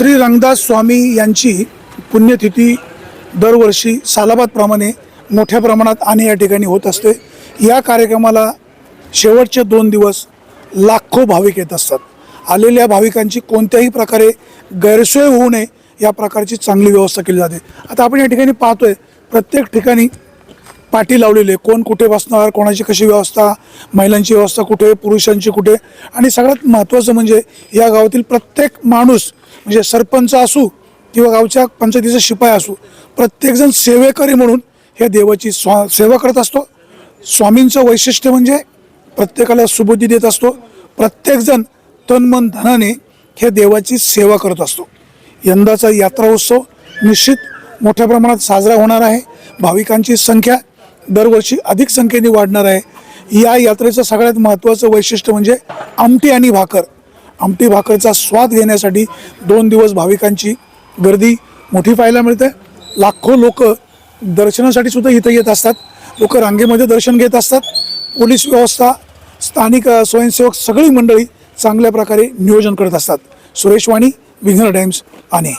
श्री रंगदास स्वामी यांची पुण्यतिथी दरवर्षी सालाबादप्रमाणे मोठ्या प्रमाणात आणि या ठिकाणी होत असते. या कार्यक्रमाला शेवटचे दोन दिवस लाखो भाविक येत असतात. आलेल्या भाविकांची कोणत्याही प्रकारे गैरसोय होऊ नये या प्रकारची चांगली व्यवस्था केली जाते. आता आपण या ठिकाणी पाहतोय प्रत्येक ठिकाणी पाठी लावलेली आहे. कोण कुठे बसणार कोणाची कशी व्यवस्था महिलांची व्यवस्था कुठे पुरुषांची कुठे? आणि सगळ्यात महत्त्वाचं म्हणजे या गावातील प्रत्येक माणूस म्हणजे सरपंच असू किंवा गावच्या पंचायतीचा शिपाई असू प्रत्येकजण सेवेकरी म्हणून हे देवाची स्वा सेवा करत असतो. स्वामींचं वैशिष्ट्य म्हणजे प्रत्येकाला सुबुद्धी देत असतो. प्रत्येकजण तन मन धनाने हे देवाची सेवा करत असतो. यंदाचा यात्रा उत्सव निश्चित मोठ्या प्रमाणात साजरा होणार आहे. भाविकांची संख्या दरवर्षी अधिक संख्येने वाढणार आहे. या यात्रेचं सगळ्यात महत्त्वाचं वैशिष्ट्य म्हणजे आमटी आणि भाकर. आमटी भाकरचा स्वाद घेण्यासाठी दोन दिवस भाविकांची गर्दी मोठी पाहायला मिळते. लाखो लोक दर्शनासाठी सुद्धा इथं येत असतात. लोक रांगेमध्ये दर्शन घेत असतात. पोलीस व्यवस्था स्थानिक स्वयंसेवक सगळी मंडळी चांगल्या प्रकारे नियोजन करत असतात. सुरेश वाणी विघ्नर टाइम्स आणि